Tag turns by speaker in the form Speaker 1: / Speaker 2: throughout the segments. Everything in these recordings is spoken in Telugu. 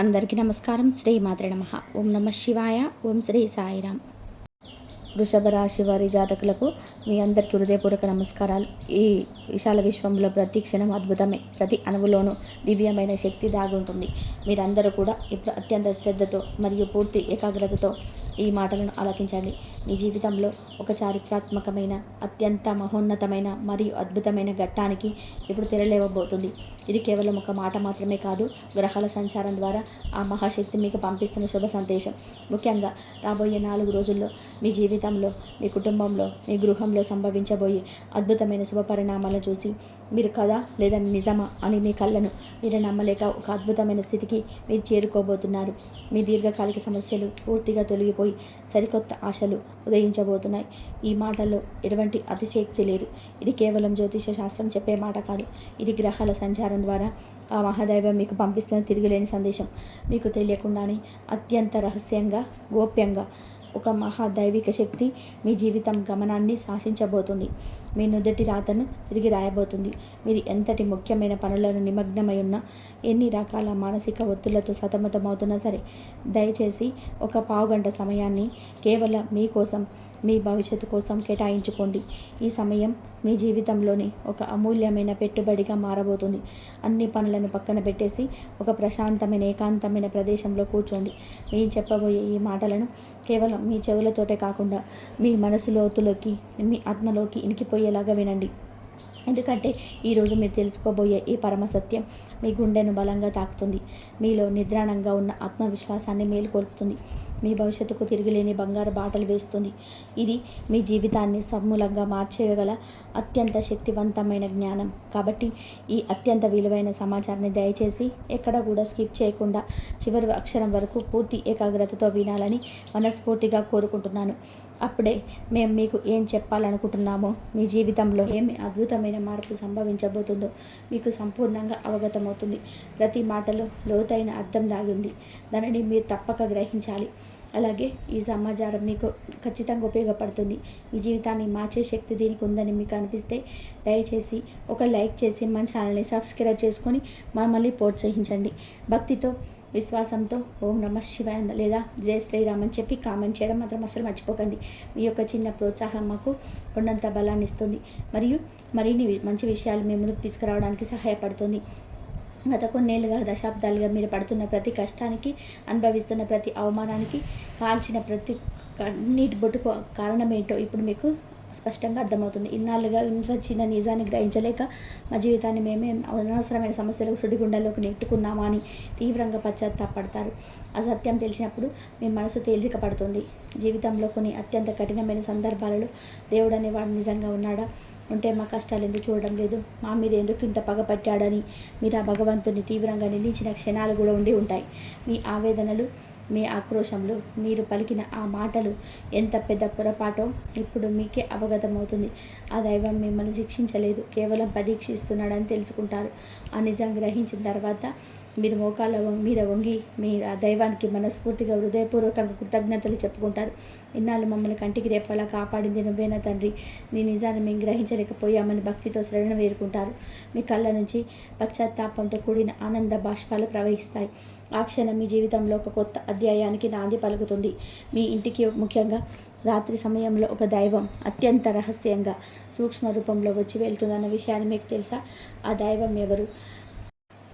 Speaker 1: అందరికీ నమస్కారం. శ్రీ మాత్ర నమ. ఓం నమ శివాయ. ఓం శ్రీ సాయిరామ్ వృషభ రాశి వారి జాతకులకు మీ అందరికీ హృదయపూర్వక నమస్కారాలు. ఈ విశాల విశ్వంలో ప్రతి క్షణం అద్భుతమే. ప్రతి అణువులోనూ దివ్యమైన శక్తి దాగుంటుంది మీరందరూ కూడా ఇప్పుడు అత్యంత శ్రద్ధతో మరియు పూర్తి ఏకాగ్రతతో ఈ మాటలను ఆలకించండి. మీ జీవితంలో ఒక చారిత్రాత్మకమైన అత్యంత మహోన్నతమైన మరియు అద్భుతమైన ఘట్టానికి ఇప్పుడు తెరలేవబోతుంది? ఇది కేవలం ఒక మాట మాత్రమే కాదు. గ్రహాల సంచారం ద్వారా ఆ మహాశక్తి మీకు పంపిస్తున్న శుభ సందేశం. ముఖ్యంగా రాబోయే నాలుగు రోజుల్లో మీ జీవితంలో మీ కుటుంబంలో మీ గృహంలో సంభవించబోయే అద్భుతమైన శుభ పరిణామాలను చూసి మీరు కదా లేదా నిజమా అని మీ కళ్ళను మీరు నమ్మలేక ఒక అద్భుతమైన స్థితికి మీరు చేరుకోబోతున్నారు. మీ దీర్ఘకాలిక సమస్యలు పూర్తిగా తొలగిపోయి సరికొత్త ఆశలు ఉదయించబోతున్నాయి. ఈ మాటల్లో ఎటువంటి అతిశక్తి లేదు. ఇది కేవలం జ్యోతిష శాస్త్రం చెప్పే మాట కాదు. ఇది గ్రహాల సంచారం ద్వారా ఆ మహాదైవం మీకు పంపిస్తున్న తిరిగిలేని సందేశం. మీకు తెలియకుండానే అత్యంత రహస్యంగా గోప్యంగా ఒక మహాదైవిక శక్తి మీ జీవితం గమనాన్ని శాసించబోతుంది. మీ నుదటి రాతను తిరిగి రాయబోతుంది. మీరు ఎంతటి ముఖ్యమైన పనులను నిమగ్నమై ఉన్నా ఎన్ని రకాల మానసిక ఒత్తులతో సతమతమవుతున్నా సరే దయచేసి ఒక పావుగంట సమయాన్ని కేవలం మీకోసం మీ భవిష్యత్తు కోసం కేటాయించుకోండి. ఈ సమయం మీ జీవితంలోని ఒక అమూల్యమైన పెట్టుబడిగా మారబోతుంది. అన్ని పనులను పక్కన పెట్టేసి ఒక ప్రశాంతమైన ఏకాంతమైన ప్రదేశంలో కూర్చోండి. మీ చెప్పబోయే ఈ మాటలను కేవలం మీ చెవులతోటే కాకుండా మీ మనసు లోతులోకి మీ ఆత్మలోకి ఇనికిపోయేలాగా వినండి. ఎందుకంటే ఈరోజు మీరు తెలుసుకోబోయే ఈ పరమ సత్యం మీ గుండెను బలంగా తాకుతుంది. మీలో నిద్రాణంగా ఉన్న ఆత్మవిశ్వాసాన్ని మేలుకొల్పుతుంది. మీ భవిష్యత్తుకు తిరిగిలేని బంగారు బాటలు వేస్తుంది. ఇది మీ జీవితాన్ని సమూలంగా మార్చేయగల అత్యంత శక్తివంతమైన జ్ఞానం. కాబట్టి ఈ అత్యంత విలువైన సమాచారాన్ని దయచేసి ఎక్కడ కూడా స్కిప్ చేయకుండా చివరి అక్షరం వరకు పూర్తి ఏకాగ్రతతో వినాలని మనస్ఫూర్తిగా కోరుకుంటున్నాను. అప్పుడే మేము మీకు ఏం చెప్పాలనుకుంటున్నామో మీ జీవితంలో ఏమి అద్భుతమైన మార్పు సంభవించబోతుందో మీకు సంపూర్ణంగా అవగతమవుతుంది. ప్రతి మాటలో లోతైన అర్థం దాగింది. దానిని మీరు తప్పక గ్రహించాలి. అలాగే ఈ సమాచారం మీకు ఖచ్చితంగా ఉపయోగపడుతుంది. మీ జీవితాన్ని మార్చే శక్తి దీనికి ఉందని మీకు అనిపిస్తే దయచేసి ఒక లైక్ చేసి మన ఛానల్ని సబ్స్క్రైబ్ చేసుకొని మమ్మల్ని ప్రోత్సహించండి. భక్తితో విశ్వాసంతో ఓం నమ శివాయ లేదా జయ శ్రీరామ్ అని చెప్పి కామెంట్ చేయడం మాత్రం అసలు మర్చిపోకండి. మీ యొక్క చిన్న ప్రోత్సాహం మాకు ఉన్నంత బలాన్ని ఇస్తుంది. మరియు మరిన్ని మంచి విషయాలు మీ ముందుకు తీసుకురావడానికి సహాయపడుతుంది. గత కొన్నేళ్ళుగా దశాబ్దాలుగా మీరు పడుతున్న ప్రతి కష్టానికి అనుభవిస్తున్న ప్రతి అవమానానికి కాల్చిన ప్రతి నీటి బొట్టుకు కారణం ఏంటో ఇప్పుడు మీకు స్పష్టంగా అర్థమవుతుంది. ఇన్నాళ్ళుగా ఇంత చిన్న నిజాన్ని గ్రహించలేక మా జీవితాన్ని మేమే అనవసరమైన సమస్యలకు సుడిగుండాల్లోకి నెట్టుకున్నామా అని తీవ్రంగా పశ్చాత్తాపడతారు. అసత్యం తెలిసినప్పుడు మీ మనసు తేలిక పడుతుంది జీవితంలో కొన్ని అత్యంత కఠినమైన సందర్భాలలో దేవుడు అనేవాడు నిజంగా ఉన్నాడా? ఉంటే మా కష్టాలు ఎందుకు చూడడం లేదు? మా మీద ఎందుకు ఇంత పగపట్టాడని మీరు ఆ భగవంతుని తీవ్రంగా నిందించిన క్షణాలు కూడా ఉండి ఉంటాయి. మీ ఆవేదనలు మీ ఆక్రోశంలో మీరు పలికిన ఆ మాటలు ఎంత పెద్ద పొరపాటో ఇప్పుడు మీకే అవగతమవుతుంది. ఆ దైవం మిమ్మల్ని శిక్షించలేదు కేవలం పరీక్షిస్తున్నాడని తెలుసుకుంటారు. ఆ నిజం గ్రహించిన తర్వాత మీరు మోకాళ్ళ మీద వంగి మీ ఆ దైవానికి మనస్ఫూర్తిగా హృదయపూర్వకంగా కృతజ్ఞతలు చెప్పుకుంటారు. ఇన్నాళ్ళు మమ్మల్ని కంటికి రేపలా కాపాడింది నువ్వేనా తండ్రి. నీ నిజాన్ని మేము గ్రహించలేకపోయామని భక్తితో శ్రవణ వేరుకుంటారు. మీ కళ్ళ నుంచి పశ్చాత్తాపంతో కూడిన ఆనంద బాష్పాలు ప్రవహిస్తాయి. ఆ క్షణం మీ జీవితంలో ఒక కొత్త అధ్యాయానికి నాంది పలుకుతుంది. మీ ఇంటికి ముఖ్యంగా రాత్రి సమయంలో ఒక దైవం అత్యంత రహస్యంగా సూక్ష్మ రూపంలో వచ్చి వెళ్తుందన్న విషయాన్ని మీకు తెలుసా? ఆ దైవం ఎవరు?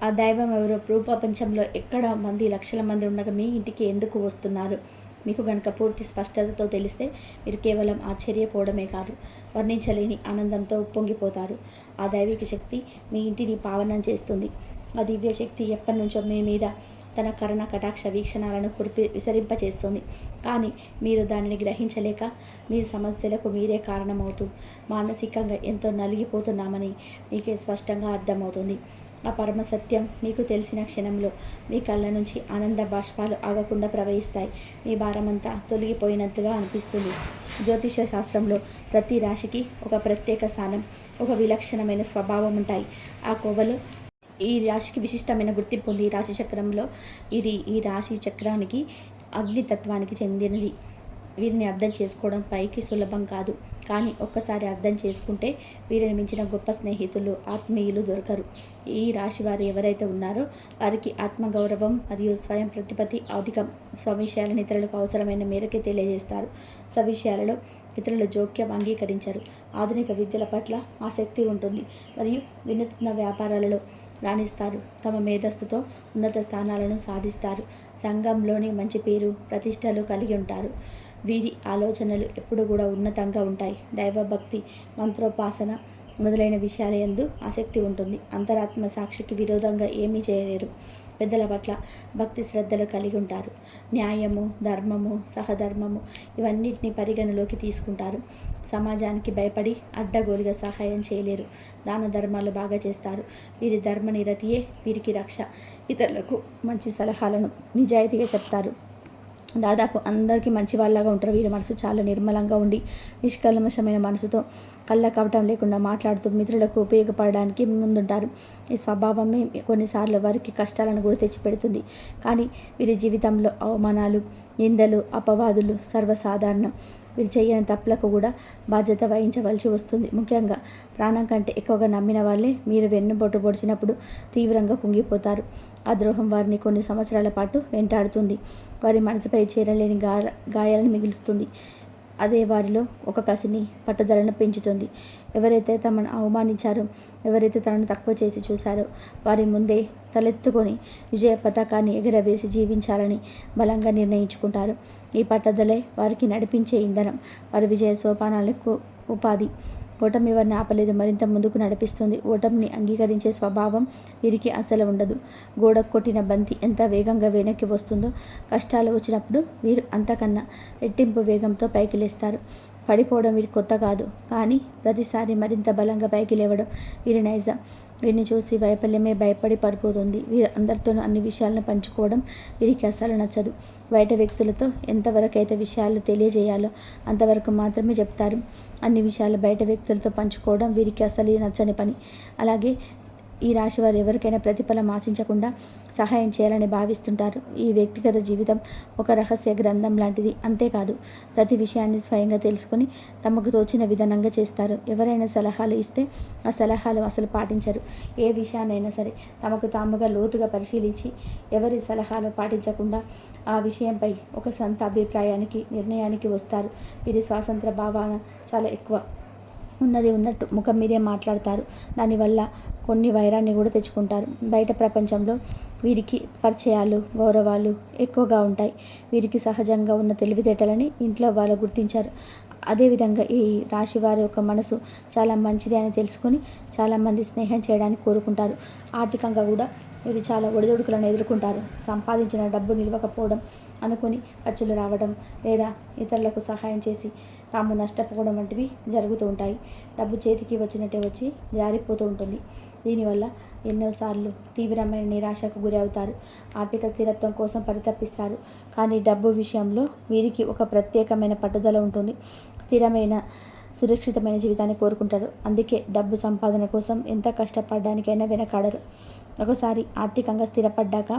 Speaker 1: ఆ దైవం ఎవరో? ప్రపంచంలో ఎక్కడ మంది లక్షల మంది ఉండగా మీ ఇంటికి ఎందుకు వస్తున్నారు? మీకు గనక పూర్తి స్పష్టతతో తెలిస్తే మీరు కేవలం ఆశ్చర్యపోవడమే కాదు వర్ణించలేని ఆనందంతో ఉప్పొంగిపోతారు ఆ దైవిక శక్తి మీ ఇంటిని పావనం చేస్తుంది. ఆ దివ్యశక్తి ఎప్పటి నుంచో మీ మీద తన కరుణ కటాక్ష వీక్షణాలను కురిపి విసరింపచేస్తుంది. కానీ మీరు దానిని గ్రహించలేక మీ సమస్యలకు మీరే కారణమవుతూ మానసికంగా ఎంతో నలిగిపోతున్నామని మీకే స్పష్టంగా అర్థమవుతుంది. ఆ పరమ సత్యం మీకు తెలిసిన క్షణంలో మీ కళ్ళ నుంచి ఆనంద బాష్పాలు ఆగకుండా ప్రవహిస్తాయి. మీ భారమంతా తొలగిపోయినట్టుగా అనిపిస్తుంది. జ్యోతిష శాస్త్రంలో ప్రతి రాశికి ఒక ప్రత్యేక స్థానం ఒక విలక్షణమైన స్వభావం ఉంటాయి. ఆ కోవలో ఈ రాశికి విశిష్టమైన గుర్తింపు ఉంది ఈ రాశి చక్రంలో ఇది ఈ రాశి చక్రానికి అగ్నితత్వానికి చెందినది. వీరిని అర్థం చేసుకోవడం పైకి సులభం కాదు. కానీ ఒక్కసారి అర్థం చేసుకుంటే వీరిని మించిన గొప్ప స్నేహితులు ఆత్మీయులు దొరకరు. ఈ రాశి వారు ఎవరైతే ఉన్నారో వారికి ఆత్మగౌరవం మరియు స్వయం ప్రతిపత్తి అధికం. స్వవిషయాలను ఇతరులకు అవసరమైన మేరకే తెలియజేస్తారు. స్వవిషయాలలో ఇతరుల జోక్యం అంగీకరించరు. ఆధునిక విద్యల పట్ల ఆసక్తి ఉంటుంది. మరియు వినూత్న వ్యాపారాలలో రాణిస్తారు. తమ మేధస్సుతో ఉన్నత స్థానాలను సాధిస్తారు. సంఘంలోని మంచి పేరు ప్రతిష్టలు కలిగి ఉంటారు. వీరి ఆలోచనలు ఎప్పుడు కూడా ఉన్నతంగా ఉంటాయి. దైవభక్తి మంత్రోపాసన మొదలైన విషయాల ఎందు ఆసక్తి ఉంటుంది. అంతరాత్మ సాక్షికి విరోధంగా ఏమీ చేయలేరు. పెద్దల పట్ల భక్తి శ్రద్ధలు కలిగి ఉంటారు. న్యాయము ధర్మము సహధర్మము ఇవన్నిటిని పరిగణలోకి తీసుకుంటారు. సమాజానికి భయపడి అడ్డగోలుగా సహాయం చేయలేరు. దాన ధర్మాలు బాగా చేస్తారు. వీరి ధర్మ నిరతియే వీరికి రక్ష. ఇతరులకు మంచి సలహాలను నిజాయితీగా చెప్తారు. దాదాపు అందరికీ మంచి వాళ్ళగా ఉంటారు. వీరి మనసు చాలా నిర్మలంగా ఉండి నిష్కల్మషమైన మనసుతో కళ్ళ కవటం లేకుండా మాట్లాడుతూ మిత్రులకు ఉపయోగపడడానికి ముందుంటారు. ఈ స్వభావమే కొన్నిసార్లు వారికి కష్టాలను కూడా తెచ్చిపెడుతుంది. కానీ వీరి జీవితంలో అవమానాలు నిందలు అపవాదులు సర్వసాధారణం. వీరు చేయని తప్పులకు కూడా బాధ్యత వహించవలసి వస్తుంది. ముఖ్యంగా ప్రాణం కంటే ఎక్కువగా నమ్మిన వాళ్ళే మీరు వెన్నుబొట్టు పొడిచినప్పుడు తీవ్రంగా కుంగిపోతారు. ఆ ద్రోహం వారిని కొన్ని సంవత్సరాల పాటు వెంటాడుతుంది. వారి మనసుపై చేరలేని గా గాయాలను మిగులుస్తుంది. అదే వారిలో ఒక కసిని పట్టుదలను పెంచుతుంది. ఎవరైతే తమను అవమానించారో ఎవరైతే తనను తక్కువ చేసి చూశారో వారి ముందే తలెత్తుకొని విజయ పతాకాన్ని ఎగరవేసి జీవించాలని బలంగా నిర్ణయించుకుంటారు. ఈ పట్టుదలే వారికి నడిపించే ఇంధనం. వారి విజయ సోపానాలకు ఉపాధి. ఓటమి వారిని ఆపలేదు. మరింత ముందుకు నడిపిస్తుంది. ఓటమిని అంగీకరించే స్వభావం వీరికి అసలు ఉండదు. గోడ కొట్టిన బంతి ఎంత వేగంగా వెనక్కి వస్తుందో కష్టాలు వచ్చినప్పుడు వీరు అంతకన్నా రెట్టింపు వేగంతో పైకి లేస్తారు. పడిపోవడం వీరి కొత్త కాదు. కానీ ప్రతిసారి మరింత బలంగా పైకి లేవడం వీరి నైజం. వీరిని చూసి వైఫల్యమే భయపడి పడిపోతుంది వీరు అందరితోనూ అన్ని విషయాలను పంచుకోవడం వీరికి అసలు నచ్చదు. బయట వ్యక్తులతో ఎంతవరకు అయితే విషయాలు తెలియజేయాలో అంతవరకు మాత్రమే చెప్తారు. అన్ని విషయాలు బయట వ్యక్తులతో పంచుకోవడం వీరికి అసలు నచ్చని పని. అలాగే ఈ రాశి వారు ఎవరికైనా ప్రతిఫలం ఆశించకుండా సహాయం చేయాలని భావిస్తుంటారు. ఈ వ్యక్తిగత జీవితం ఒక రహస్య గ్రంథం లాంటిది. అంతేకాదు ప్రతి విషయాన్ని స్వయంగా తెలుసుకొని తమకు తోచిన విధానంగా చేస్తారు. ఎవరైనా సలహాలు ఇస్తే ఆ సలహాలు అసలు పాటించరు. ఏ విషయాన్నైనా సరే తమకు తాముగా లోతుగా పరిశీలించి ఎవరి సలహాలు పాటించకుండా ఆ విషయంపై ఒక సొంత అభిప్రాయానికి నిర్ణయానికి వస్తారు. వీరి స్వాతంత్ర భావన చాలా ఎక్కువ. ఉన్నది ఉన్నట్టు ముఖం మీదే మాట్లాడతారు. దానివల్ల కొన్ని వైరాన్ని కూడా తెచ్చుకుంటారు. బయట ప్రపంచంలో వీరికి పరిచయాలు గౌరవాలు ఎక్కువగా ఉంటాయి. వీరికి సహజంగా ఉన్న తెలివితేటలని ఇంట్లో వాళ్ళు గుర్తించారు. అదేవిధంగా ఈ రాశి వారి యొక్క మనసు చాలా మంచిది అని తెలుసుకొని చాలామంది స్నేహం చేయడానికి కోరుకుంటారు. ఆర్థికంగా కూడా వీరు చాలా ఒడిదొడుకులను ఎదుర్కొంటారు. సంపాదించిన డబ్బు నిలవకపోవడం అనుకుని ఖర్చులు రావడం లేదా ఇతరులకు సహాయం చేసి తాము నష్టపోవడం వంటివి జరుగుతూ ఉంటాయి. డబ్బు చేతికి వచ్చినట్టే వచ్చి జారిపోతూ ఉంటుంది. దీనివల్ల ఎన్నోసార్లు తీవ్రమైన నిరాశకు గురి అవుతారు ఆర్థిక స్థిరత్వం కోసం పరితపిస్తారు. కానీ డబ్బు విషయంలో వీరికి ఒక ప్రత్యేకమైన పట్టుదల ఉంటుంది. స్థిరమైన సురక్షితమైన జీవితాన్ని కోరుకుంటారు. అందుకే డబ్బు సంపాదన కోసం ఎంత కష్టపడడానికైనా వెనకాడరు. ఒకసారి ఆర్థికంగా స్థిరపడ్డాక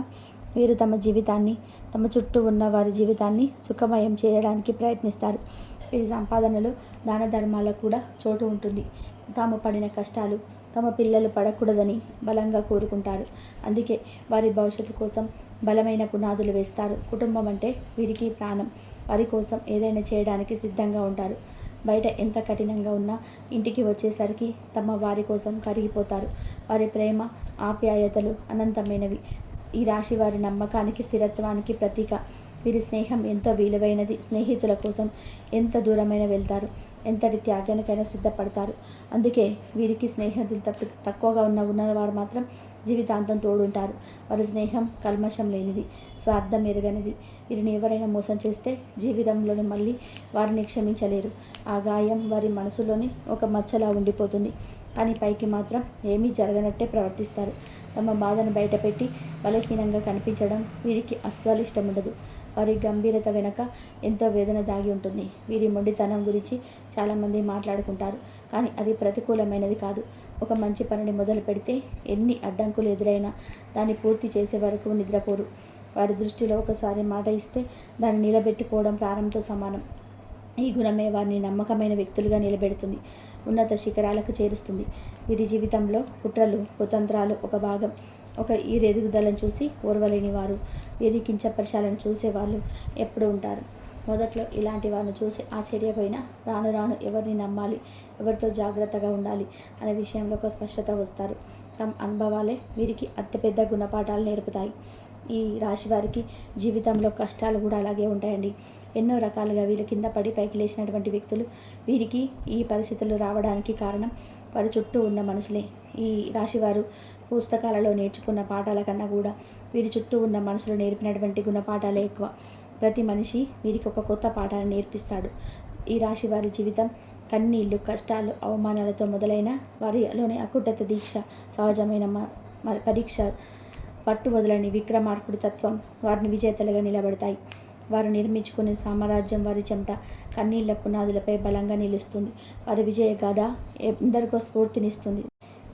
Speaker 1: వీరు తమ జీవితాన్ని తమ చుట్టూ ఉన్న వారి జీవితాన్ని సుఖమయం చేయడానికి ప్రయత్నిస్తారు. వీరి సంపాదనలో దాన ధర్మాలకు కూడా చోటు ఉంటుంది. తాము పడిన కష్టాలు తమ పిల్లలు పడకూడదని బలంగా కోరుకుంటారు. అందుకే వారి భవిష్యత్తు కోసం బలమైన పునాదులు వేస్తారు. కుటుంబం అంటే వీరికి ప్రాణం. వారి కోసం ఏదైనా చేయడానికి సిద్ధంగా ఉంటారు. బయట ఎంత కఠినంగా ఉన్నా ఇంటికి వచ్చేసరికి తమ వారి కోసం కరిగిపోతారు. వారి ప్రేమ ఆప్యాయతలు అనంతమైనవి. ఈ రాశి వారి నమ్మకానికి స్థిరత్వానికి ప్రతీక. వీరి స్నేహం ఎంతో విలువైనది. స్నేహితుల కోసం ఎంత దూరమైన వెళ్తారు. ఎంతటి త్యాగానికైనా సిద్ధపడతారు. అందుకే వీరికి స్నేహితులు తక్కువగా ఉన్న ఉన్నవారు మాత్రం జీవితాంతం తోడుంటారు. వారి స్నేహం కల్మషం లేనిది స్వార్థం ఎరగనిది. వీరిని ఎవరైనా మోసం చేస్తే జీవితంలోని మళ్ళీ వారిని క్షమించలేరు. ఆ గాయం వారి మనసులోని ఒక మచ్చలా ఉండిపోతుంది. కానీ పైకి మాత్రం ఏమీ జరగనట్టే ప్రవర్తిస్తారు. తమ బాధను బయటపెట్టి బలహీనంగా కనిపించడం వీరికి అస్సలు ఇష్టం ఉండదు వారి గంభీరత వెనక ఎంతో వేదన దాగి ఉంటుంది. వీరి మొండితనం గురించి చాలామంది మాట్లాడుకుంటారు. కానీ అది ప్రతికూలమైనది కాదు. ఒక మంచి పనిని మొదలు పెడితే ఎన్ని అడ్డంకులు ఎదురైనా దాన్ని పూర్తి చేసే వరకు నిద్రపోరు. వారి దృష్టిలో ఒకసారి మాట ఇస్తే దాన్ని నిలబెట్టుకోవడం ప్రారంభంతో సమానం. ఈ గుణమే వారిని నమ్మకమైన వ్యక్తులుగా నిలబెడుతుంది. ఉన్నత శిఖరాలకు చేరుస్తుంది. వీరి జీవితంలో కుట్రలు కుతంత్రాలు ఒక భాగం. ఒక ఈ ఎదుగుదలను చూసి ఓర్వలేని వారు వీరి కించపరిశాలను చూసేవాళ్ళు ఎప్పుడు ఉంటారు? మొదట్లో ఇలాంటి వారిని చూసి ఆశ్చర్యపోయినా రాను రాను ఎవరిని నమ్మాలి ఎవరితో జాగ్రత్తగా ఉండాలి అనే విషయంలో ఒక స్పష్టత వస్తారు. తమ అనుభవాలే వీరికి అతిపెద్ద గుణపాఠాలు నేర్పుతాయి. ఈ రాశి వారికి జీవితంలో కష్టాలు కూడా అలాగే ఉంటాయండి. ఎన్నో రకాలుగా వీళ్ళ కింద పడి పైకి లేచినటువంటి వ్యక్తులు వీరికి ఈ పరిస్థితులు రావడానికి కారణం వారి చుట్టూ ఉన్న మనుషులే. ఈ రాశివారు పుస్తకాలలో నేర్చుకున్న పాఠాల కన్నా కూడా వీరి చుట్టూ ఉన్న మనుషులు నేర్పినటువంటి గుణపాఠాలే ఎక్కువ. ప్రతి మనిషి వీరికి ఒక కొత్త పాఠాన్ని నేర్పిస్తాడు. ఈ రాశి వారి జీవితం కన్నీళ్ళు కష్టాలు అవమానాలతో మొదలైన వారిలోని అకుటత దీక్ష సహజమైన మ పరీక్ష పట్టు వదలని విక్రమార్కుడి తత్వం వారిని విజేతలుగా నిలబడతాయి. వారు నిర్మించుకునే సామ్రాజ్యం వారి చెమట కన్నీళ్ళ పునాదులపై బలంగా నిలుస్తుంది. వారి విజయ గాథ ఎందరికో స్ఫూర్తినిస్తుంది.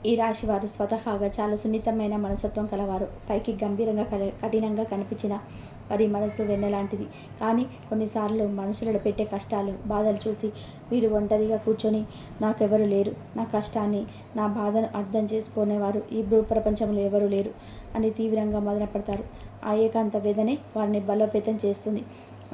Speaker 1: ఈ రాశి వారు స్వతహాగా చాలా సున్నితమైన మనసత్వం కలవారు. పైకి గంభీరంగా కల కఠినంగా కనిపించిన వారి మనసు వెన్నెలాంటిది కానీ కొన్నిసార్లు మనుషులలో పెట్టే కష్టాలు బాధలు చూసి వీరు ఒంటరిగా కూర్చొని నాకెవరు లేరు. నా కష్టాన్ని నా బాధను అర్థం చేసుకునేవారు ఈ భూ ప్రపంచంలో ఎవరు లేరు అని తీవ్రంగా మదనపడతారు. ఆ ఏకాంత వేదనే వారిని బలోపేతం చేస్తుంది.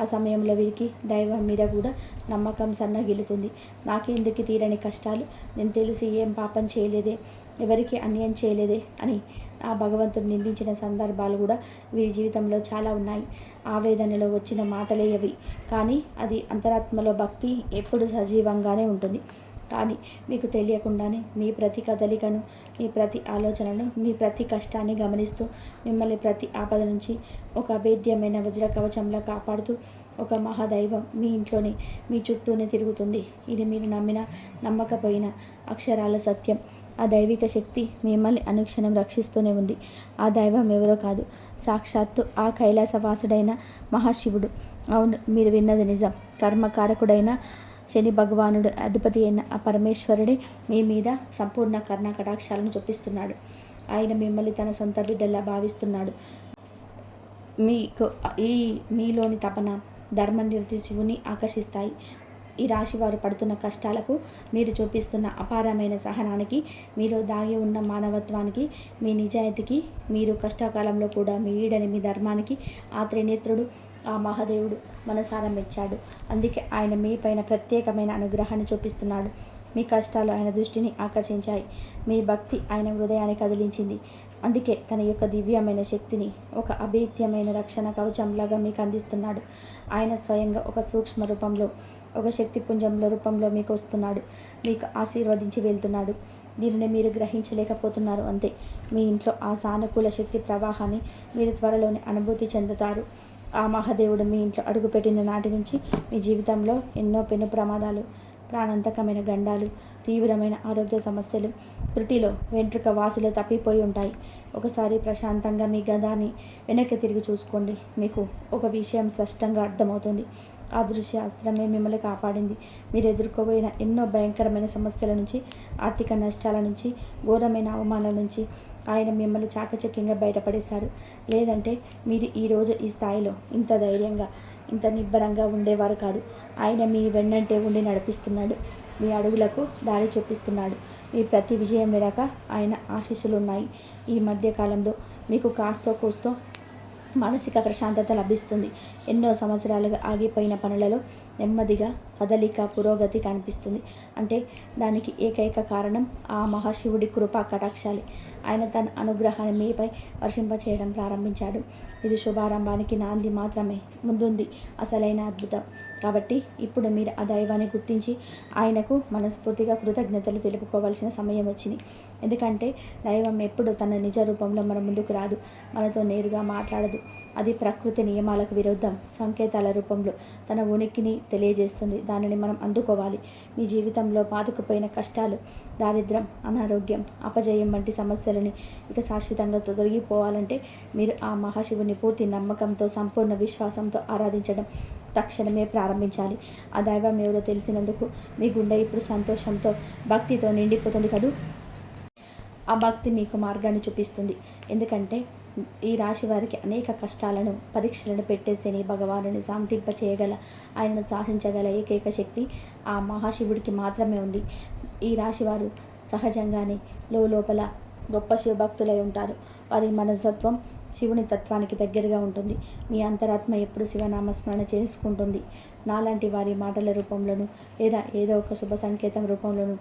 Speaker 1: ఆ సమయంలో వీరికి దైవం మీద కూడా నమ్మకం సన్నగిలుతుంది నాకెందుకు తీరని కష్టాలు? నేను తెలిసి ఏం పాపం చేయలేదే? ఎవరికి అన్యాయం చేయలేదే అని ఆ భగవంతుడు నిందించిన సందర్భాలు కూడా వీరి జీవితంలో చాలా ఉన్నాయి. ఆవేదనలో వచ్చిన మాటలే అవి. కానీ అది అంతరాత్మలో భక్తి ఎప్పుడు సజీవంగానే ఉంటుంది. కానీ మీకు తెలియకుండానే మీ ప్రతి కదలికను మీ ప్రతి ఆలోచనను మీ ప్రతి కష్టాన్ని గమనిస్తూ మిమ్మల్ని ప్రతి ఆపద నుంచి ఒక అభేద్యమైన వజ్ర కవచంలా కాపాడుతూ ఒక మహాదైవం మీ ఇంట్లోనే మీ చుట్టూనే తిరుగుతుంది. ఇది మీరు నమ్మిన నమ్మకపోయిన అక్షరాల సత్యం. ఆ దైవిక శక్తి మిమ్మల్ని అనుక్షణం రక్షిస్తూనే ఉంది. ఆ దైవం ఎవరో కాదు. సాక్షాత్తు ఆ కైలాసవాసుడైన మహాశివుడు. అవును మీరు విన్నది నిజం. కర్మకారకుడైన శని భగవానుడు అధిపతి అయిన ఆ పరమేశ్వరుడే మీ మీద సంపూర్ణ కర్ణ కటాక్షాలను చూపిస్తున్నాడు ఆయన మిమ్మల్ని తన సొంత బిడ్డలా భావిస్తున్నాడు. మీకు ఈ మీలోని తపన ధర్మ శివుని ఆకర్షిస్తాయి. ఈ రాశి వారు పడుతున్న కష్టాలకు మీరు చూపిస్తున్న అపారమైన సహనానికి మీలో దాగి ఉన్న మానవత్వానికి మీ నిజాయితీకి మీరు కష్టకాలంలో కూడా మీ ఈడని మీ ధర్మానికి ఆ త్రినేత్రుడు ఆ మహాదేవుడు మనసారం మెచ్చాడు. అందుకే ఆయన మీ పైన ప్రత్యేకమైన అనుగ్రహాన్ని చూపిస్తున్నాడు. మీ కష్టాలు ఆయన దృష్టిని ఆకర్షించాయి. మీ భక్తి ఆయన హృదయాన్ని కదిలించింది అందుకే తన యొక్క దివ్యమైన శక్తిని ఒక అభేద్యమైన రక్షణ కవచంలాగా మీకు అందిస్తున్నాడు. ఆయన స్వయంగా ఒక సూక్ష్మ రూపంలో ఒక శక్తి పుంజంలో రూపంలో మీకు వస్తున్నాడు. మీకు ఆశీర్వదించి వెళ్తున్నాడు. దీనిని మీరు గ్రహించలేకపోతున్నారు అంతే. మీ ఇంట్లో ఆ సానుకూల శక్తి ప్రవాహాన్ని మీరు త్వరలోనే అనుభూతి చెందుతారు. ఆ మహాదేవుడు మీ ఇంట్లో అడుగుపెట్టిన నాటి నుంచి మీ జీవితంలో ఎన్నో పెను ప్రమాదాలు ప్రాణాంతకమైన గండాలు తీవ్రమైన ఆరోగ్య సమస్యలు త్రుటిలో వెంట్రుక వాసులు తప్పిపోయి ఉంటాయి. ఒకసారి ప్రశాంతంగా మీ గదాన్ని వెనక్కి తిరిగి చూసుకోండి. మీకు ఒక విషయం స్పష్టంగా అర్థమవుతుంది. ఆ దృశ్యాస్త్రమే మిమ్మల్ని కాపాడింది. మీరు ఎదుర్కోబోయిన ఎన్నో భయంకరమైన సమస్యల నుంచి ఆర్థిక నష్టాల నుంచి ఘోరమైన అవమానాల నుంచి ఆయన మిమ్మల్ని చాకచక్యంగా బయటపడేశారు. లేదంటే మీరు ఈరోజు ఈ స్థాయిలో ఇంత ధైర్యంగా ఇంత నిబ్బరంగా ఉండేవారు కాదు. ఆయన మీ వెన్నంటే ఉండి నడిపిస్తున్నాడు. మీ అడుగులకు దారి చూపిస్తున్నాడు. మీ ప్రతి విజయం వెనక ఆయన ఆశీస్సులు ఉన్నాయి. ఈ మధ్యకాలంలో మీకు కాస్తో కూస్తో మానసిక ప్రశాంతత లభిస్తుంది. ఎన్నో సంవత్సరాలుగా ఆగిపోయిన పనులలో నెమ్మదిగా కదలిక పురోగతి కనిపిస్తుంది. అంటే దానికి ఏకైక కారణం ఆ మహాశివుడి కృపా కటాక్షాలి. ఆయన తన అనుగ్రహాన్ని మీపై వర్షింపచేయడం ప్రారంభించాడు. ఇది శుభారంభానికి నాంది మాత్రమే. ముందుంది. అసలైన అద్భుతం. కాబట్టి ఇప్పుడు మీరు ఆ దైవాన్ని గుర్తించి ఆయనకు మనస్ఫూర్తిగా కృతజ్ఞతలు తెలుపుకోవాల్సిన సమయం వచ్చింది. ఎందుకంటే దైవం ఎప్పుడు తన నిజ రూపంలో మన ముందుకు రాదు మనతో నేరుగా మాట్లాడదు. అది ప్రకృతి నియమాలకు విరుద్ధం సంకేతాల రూపంలో తన ఉనికిని తెలియజేస్తుంది. దానిని మనం అందుకోవాలి. మీ జీవితంలో పాతుకుపోయిన కష్టాలు దారిద్రం అనారోగ్యం అపజయం వంటి సమస్యలని ఇక శాశ్వతంగా తొలగిపోవాలంటే మీరు ఆ మహాశివుని పూర్తి నమ్మకంతో సంపూర్ణ విశ్వాసంతో ఆరాధించడం తక్షణమే ప్రారంభించాలి. ఆ దైవం ఎవరో తెలిసినందుకు మీ గుండె ఇప్పుడు సంతోషంతో భక్తితో నిండిపోతుంది కదూ? ఆ భక్తి మీకు మార్గాన్ని చూపిస్తుంది. ఎందుకంటే ఈ రాశి వారికి అనేక కష్టాలను పరీక్షలను పెట్టేసేని భగవానుని శాంతింప చేయగల ఆయనను శాసించగల ఏకైక శక్తి ఆ మహాశివుడికి మాత్రమే ఉంది. ఈ రాశి వారు సహజంగానే లోపల గొప్ప శివభక్తులై ఉంటారు. వారి మనసత్వం శివుని తత్వానికి దగ్గరగా ఉంటుంది. మీ అంతరాత్మ ఎప్పుడు శివనామస్మరణ చేసుకుంటుంది. నాలాంటి వారి మాటల రూపంలోను లేదా ఏదో ఒక శుభ సంకేతం రూపంలోను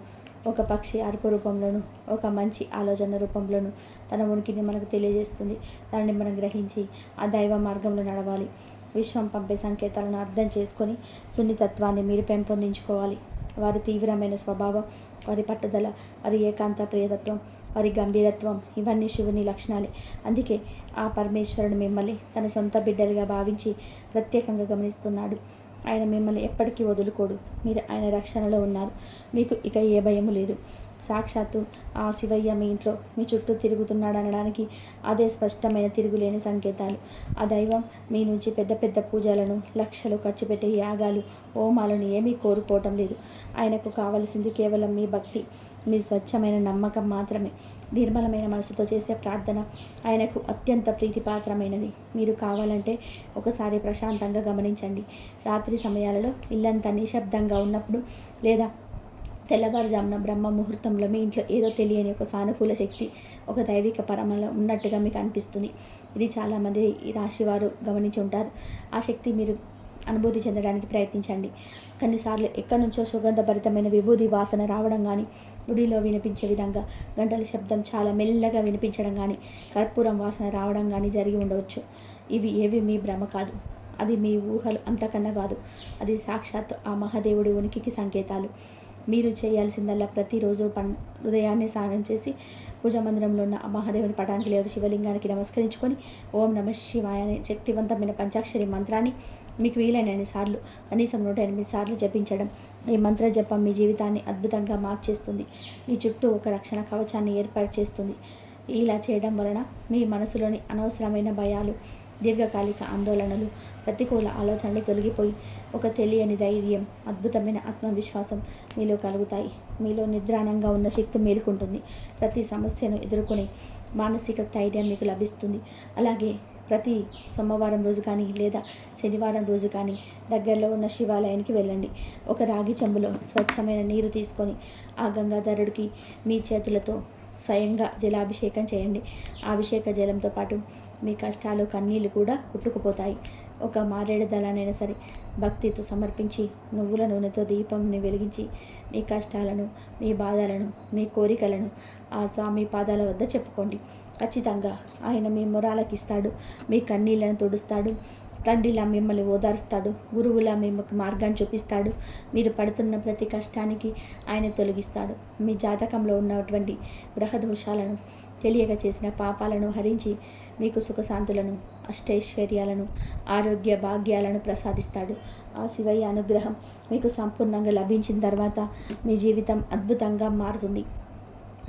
Speaker 1: ఒక పక్షి అరుపు రూపంలోను ఒక మంచి ఆలోచన రూపంలోను తన ఉనికిని మనకు తెలియజేస్తుంది. దానిని మనం గ్రహించి ఆ దైవ మార్గంలో నడవాలి. విశ్వం పంపే సంకేతాలను అర్థం చేసుకొని సున్నితత్వాన్ని మీరు పెంపొందించుకోవాలి. వారి తీవ్రమైన స్వభావం వారి పట్టుదల వారి ఏకాంత ప్రియతత్వం వారి గంభీరత్వం ఇవన్నీ శివుని లక్షణాలే. అందుకే ఆ పరమేశ్వరుడు మిమ్మల్ని తన సొంత బిడ్డలుగా భావించి ప్రత్యేకంగా గమనిస్తున్నాడు. ఆయన మిమ్మల్ని ఎప్పటికీ వదులుకోడు. మీరు ఆయన రక్షణలో ఉన్నారు. మీకు ఇక ఏ భయము లేదు. సాక్షాత్తు ఆ శివయ్య మీ ఇంట్లో మీ చుట్టూ తిరుగుతున్నాడు అనడానికి అదే స్పష్టమైన తిరుగులేని సంకేతాలు. ఆ దైవం మీ నుంచి పెద్ద పెద్ద పూజలను లక్షలు ఖర్చు పెట్టే యాగాలు హోమాలను ఏమీ కోరుకోవటం లేదు. ఆయనకు కావలసింది కేవలం మీ భక్తి. మీ స్వచ్ఛమైన నమ్మకం మాత్రమే. నిర్మలమైన మనసుతో చేసే ప్రార్థన ఆయనకు అత్యంత ప్రీతిపాత్రమైనది. మీరు కావాలంటే ఒకసారి ప్రశాంతంగా గమనించండి. రాత్రి సమయాలలో ఇల్లంతా నిశ్శబ్దంగా ఉన్నప్పుడు లేదా తెల్లవారుజామున బ్రహ్మ ముహూర్తంలో మీ ఇంట్లో ఏదో తెలియని ఒక సానుకూల శక్తి ఒక దైవిక పరమలో ఉన్నట్టుగా మీకు అనిపిస్తుంది. ఇది చాలామంది ఈ రాశి వారు గమనించి ఉంటారు. ఆ శక్తి మీరు అనుభూతి చెందడానికి ప్రయత్నించండి. కొన్నిసార్లు ఎక్కడి నుంచో సుగంధభరితమైన విభూది వాసన రావడం కానీ గుడిలో వినిపించే విధంగా గంటల శబ్దం చాలా మెల్లగా వినిపించడం కానీ కర్పూరం వాసన రావడం కానీ జరిగి ఉండవచ్చు. ఇవి ఏవి మీ భ్రమ కాదు. అది మీ ఊహలు అంతకన్నా కాదు. అది సాక్షాత్ ఆ మహాదేవుడి ఉనికికి సంకేతాలు. మీరు చేయాల్సిందల్లా ప్రతిరోజు పం ఉదయాన్నే స్నానం చేసి పూజా మందిరంలో ఉన్న మహాదేవుని పటానికి లేదా శివలింగానికి నమస్కరించుకొని ఓం నమ శివాయ అనే శక్తివంతమైన పంచాక్షరి మంత్రాన్ని మీకు వీలైన సార్లు కనీసం నూట ఎనిమిది సార్లు జపించడం. ఈ మంత్ర జపం మీ జీవితాన్ని అద్భుతంగా మార్చేస్తుంది. మీ చుట్టూ ఒక రక్షణ కవచాన్ని ఏర్పాటు చేస్తుంది ఇలా చేయడం వలన మీ మనసులోని అనవసరమైన భయాలు దీర్ఘకాలిక ఆందోళనలు ప్రతికూల ఆలోచనలు తొలగిపోయి ఒక తెలియని ధైర్యం అద్భుతమైన ఆత్మవిశ్వాసం మీలో కలుగుతాయి. మీలో నిద్రానంగా ఉన్న శక్తి మేలుకుంటుంది. ప్రతి సమస్యను ఎదుర్కొనే మానసిక స్థైర్యం మీకు లభిస్తుంది. అలాగే ప్రతి సోమవారం రోజు కానీ లేదా శనివారం రోజు కానీ దగ్గరలో ఉన్న శివాలయానికి వెళ్ళండి. ఒక రాగి చెంబులో స్వచ్ఛమైన నీరు తీసుకొని ఆ గంగాధరుడికి మీ చేతులతో స్వయంగా జలాభిషేకం చేయండి. అభిషేక జలంతో పాటు మీ కష్టాలు కన్నీళ్ళు కూడా కుట్టుకుపోతాయి. ఒక మారేడు దళానైనా సరే భక్తితో సమర్పించి నువ్వుల నూనెతో దీపంని వెలిగించి మీ కష్టాలను మీ బాధలను మీ కోరికలను ఆ స్వామి పాదాల వద్ద చెప్పుకోండి. ఖచ్చితంగా ఆయన మీ మొరాలకిస్తాడు మీ కన్నీళ్ళను తుడుస్తాడు తండ్రిలా మిమ్మల్ని ఓదారుస్తాడు గురువులా మిమ్మల్ని మార్గాన్ని చూపిస్తాడు. మీరు పడుతున్న ప్రతి కష్టానికి ఆయన తొలగిస్తాడు. మీ జాతకంలో ఉన్నటువంటి గ్రహ దోషాలను తెలియక చేసిన పాపాలను హరించి మీకు సుఖశాంతులను అష్టైశ్వర్యాలను ఆరోగ్య భాగ్యాలను ప్రసాదిస్తాడు. ఆ శివయ్య అనుగ్రహం మీకు సంపూర్ణంగా లభించిన తర్వాత మీ జీవితం అద్భుతంగా మారుతుంది.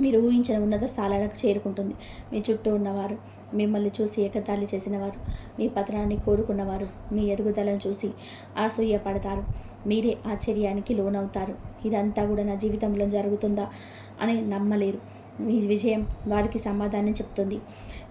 Speaker 1: మీరు ఊహించిన ఉన్నత స్థానాలకు చేరుకుంటుంది. మీ చుట్టూ ఉన్నవారు మిమ్మల్ని చూసి ఏకతాళి చేసినవారు మీ పత్రాన్ని కోరుకున్నవారు మీ ఎదుగుదలను చూసి అసూయ పడతారు మీరే ఆశ్చర్యానికి లోనవుతారు. ఇదంతా కూడా నా జీవితంలో జరుగుతుందా అని నమ్మలేరు. మీ విజయం వారికి సమాధానం చెప్తుంది.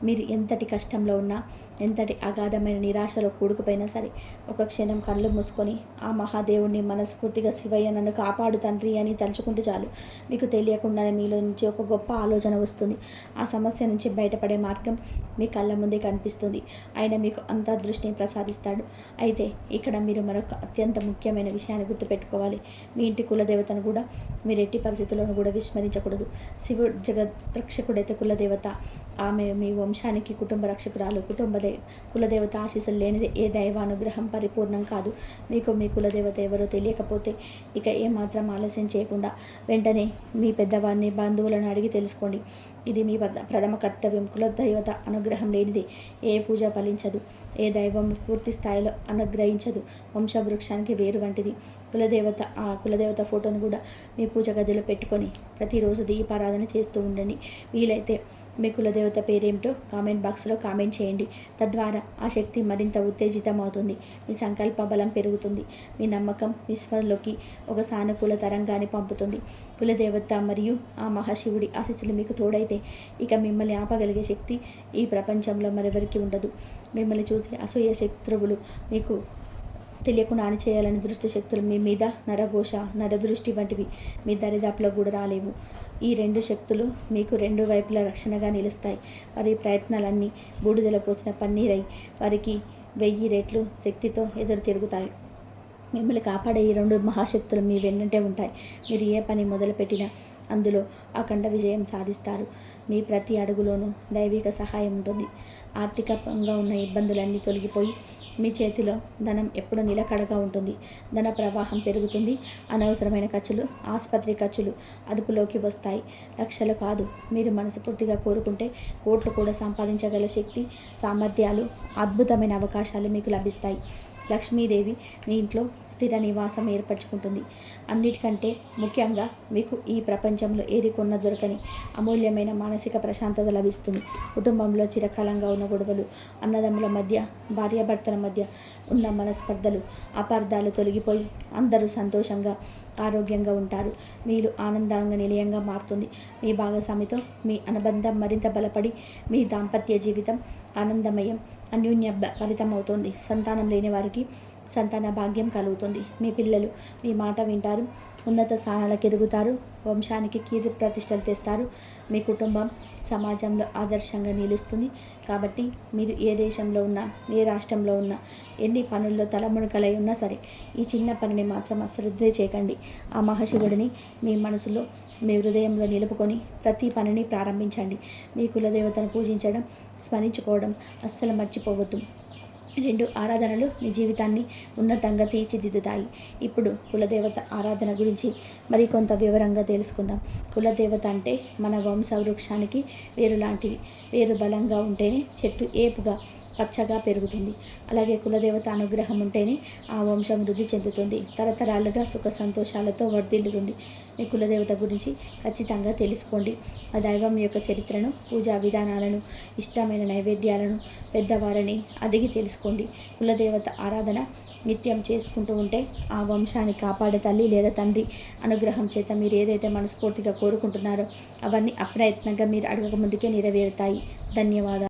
Speaker 1: మీరు ఎంతటి కష్టంలో ఉన్నా ఎంతటి అగాధమైన నిరాశలో కూడుకుపోయినా సరే ఒక క్షణం కళ్ళు మూసుకొని ఆ మహాదేవుణ్ణి మనస్ఫూర్తిగా శివయ్య నన్ను కాపాడు తండ్రి అని తలుచుకుంటే చాలు. మీకు తెలియకుండానే మీలో నుంచి ఒక గొప్ప ఆలోచన వస్తుంది. ఆ సమస్య నుంచి బయటపడే మార్గం మీ కళ్ళ ముందే కనిపిస్తుంది. ఆయన మీకు అంత దృష్టిని ప్రసాదిస్తాడు. అయితే ఇక్కడ మీరు మరొక అత్యంత ముఖ్యమైన విషయాన్ని గుర్తుపెట్టుకోవాలి. మీ ఇంటి కులదేవతను కూడా మీరు ఎట్టి పరిస్థితుల్లోనూ కూడా విస్మరించకూడదు. శివుడు జగత్ రక్షకుడైతే కులదేవత. ఆమె మీ వంశానికి కుటుంబ రక్షకురాలు కుటుంబ దే కులదేవత ఆశీస్సులు లేనిది ఏ దైవానుగ్రహం పరిపూర్ణం కాదు. మీకు మీ కులదేవత ఎవరో తెలియకపోతే ఇక ఏమాత్రం ఆలస్యం చేయకుండా వెంటనే మీ పెద్దవారిని బంధువులను అడిగి తెలుసుకోండి. ఇది మీ ప్రథమ కర్తవ్యం. కులదైవత అనుగ్రహం లేనిది ఏ పూజ ఫలించదు. ఏ దైవం పూర్తి స్థాయిలో అనుగ్రహించదు. వంశవృక్షానికి వేరు వంటిది. కులదేవత ఆ కులదేవత ఫోటోను కూడా మీ పూజ గదిలో పెట్టుకొని ప్రతిరోజు దీపారాధన చేస్తూ ఉండండి. వీలైతే మీ కులదేవత పేరేమిటో కామెంట్ బాక్స్లో కామెంట్ చేయండి. తద్వారా ఆ శక్తి మరింత ఉత్తేజితం అవుతుంది మీ సంకల్ప బలం పెరుగుతుంది. మీ నమ్మకం విశ్వంలోకి ఒక సానుకూల తరంగాన్ని పంపుతుంది. కులదేవత మరియు ఆ మహాశివుడి ఆశీస్సులు మీకు తోడైతే ఇక మిమ్మల్ని ఆపగలిగే శక్తి ఈ ప్రపంచంలో మరెవరికి ఉండదు. మిమ్మల్ని చూసి అసూయ శత్రువులు మీకు తెలియకుండా చేయాలని దృష్టి శక్తులు మీ మీద నరఘోష నరదృష్టి వంటివి మీ దరిదాపులో కూడా రాలేవు. ఈ రెండు శక్తులు మీకు రెండు వైపుల రక్షణగా నిలుస్తాయి. వారి ప్రయత్నాలన్నీ బూడిదలో పోసిన పన్నీరై వారికి వెయ్యి రెట్లు శక్తితో ఎదురు తిరుగుతాయి. మిమ్మల్ని కాపాడే ఈ రెండు మహాశక్తులు మీ వెన్నంటే ఉంటాయి. మీరు ఏ పని మొదలుపెట్టినా అందులో అఖండ విజయం సాధిస్తారు. మీ ప్రతి అడుగులోనూ దైవిక సహాయం ఉంటుంది. ఆర్థికంగా ఉన్న ఇబ్బందులన్నీ తొలగిపోయి మీ చేతిలో ధనం ఎప్పుడు నిలకడగా ఉంటుంది. ధన ప్రవాహం పెరుగుతుంది. అనవసరమైన ఖర్చులు ఆసుపత్రి ఖర్చులు అదుపులోకి వస్తాయి. లక్షలు కాదు మీరు మనస్ఫూర్తిగా కోరుకుంటే కోట్లు కూడా సంపాదించగల శక్తి సామర్థ్యాలు అద్భుతమైన అవకాశాలు మీకు లభిస్తాయి. లక్ష్మీదేవి మీ ఇంట్లో స్థిర నివాసం ఏర్పరచుకుంటుంది. అన్నిటికంటే ముఖ్యంగా మీకు ఈ ప్రపంచంలో ఏది కొన్న దొరకని అమూల్యమైన మానసిక ప్రశాంతత లభిస్తుంది. కుటుంబంలో చిరకాలంగా ఉన్న గొడవలు అన్నదమ్ముల మధ్య భార్యాభర్తల మధ్య ఉన్న మనస్పర్ధలు అపార్థాలు తొలగిపోయి అందరూ సంతోషంగా ఆరోగ్యంగా ఉంటారు. మీరు ఆనందంగా నిలయంగా మారుతుంది. మీ భాగస్వామితో మీ అనుబంధం మరింత బలపడి మీ దాంపత్య జీవితం ఆనందమయం అన్యోన్య ఫలితమవుతుంది. సంతానం లేని వారికి సంతాన భాగ్యం కలుగుతుంది. మీ పిల్లలు మీ మాట వింటారు ఉన్నత స్థానాలకు ఎదుగుతారు వంశానికి కీర్తి ప్రతిష్టలు తెస్తారు. మీ కుటుంబం సమాజంలో ఆదర్శంగా నిలుస్తుంది. కాబట్టి మీరు ఏ దేశంలో ఉన్నా ఏ రాష్ట్రంలో ఉన్నా ఎన్ని పనుల్లో తలమునకలై ఉన్నా సరే ఈ చిన్న పనిని మాత్రం అశ్రద్ధ చేయకండి. ఆ మహాశివుడిని మీ మనసులో మీ హృదయంలో నిలుపుకొని ప్రతి పనిని ప్రారంభించండి. మీ కులదేవతను పూజించడం స్మరించుకోవడం అస్సలు మర్చిపోవద్దు. రెండు ఆరాధనలు మీ జీవితాన్ని ఉన్నతంగా తీర్చిదిద్దుతాయి. ఇప్పుడు కులదేవత ఆరాధన గురించి మరి కొంత వివరంగా తెలుసుకుందాం. కులదేవత అంటే మన వంశ వృక్షానికి వేరు లాంటివి వేరు బలంగా ఉంటేనే చెట్టు ఏపుగా పచ్చగా పెరుగుతుంది. అలాగే కులదేవత అనుగ్రహం ఉంటేనే ఆ వంశం వృద్ధి చెందుతుంది. తరతరాలుగా సుఖ సంతోషాలతో వర్ధిల్లుతుంది. మీ కులదేవత గురించి ఖచ్చితంగా తెలుసుకోండి. ఆ దైవం యొక్క చరిత్రను పూజా విధానాలను ఇష్టమైన నైవేద్యాలను పెద్దవారిని అదిగి తెలుసుకోండి. కులదేవత ఆరాధన నిత్యం చేసుకుంటూ ఉంటే ఆ వంశాన్ని కాపాడే తల్లి లేదా తండ్రి అనుగ్రహం చేత మీరు ఏదైతే మనస్ఫూర్తిగా కోరుకుంటున్నారో అవన్నీ అప్రయత్నంగా మీరు అడగక ముందుకే నెరవేరుతాయి. ధన్యవాదాలు.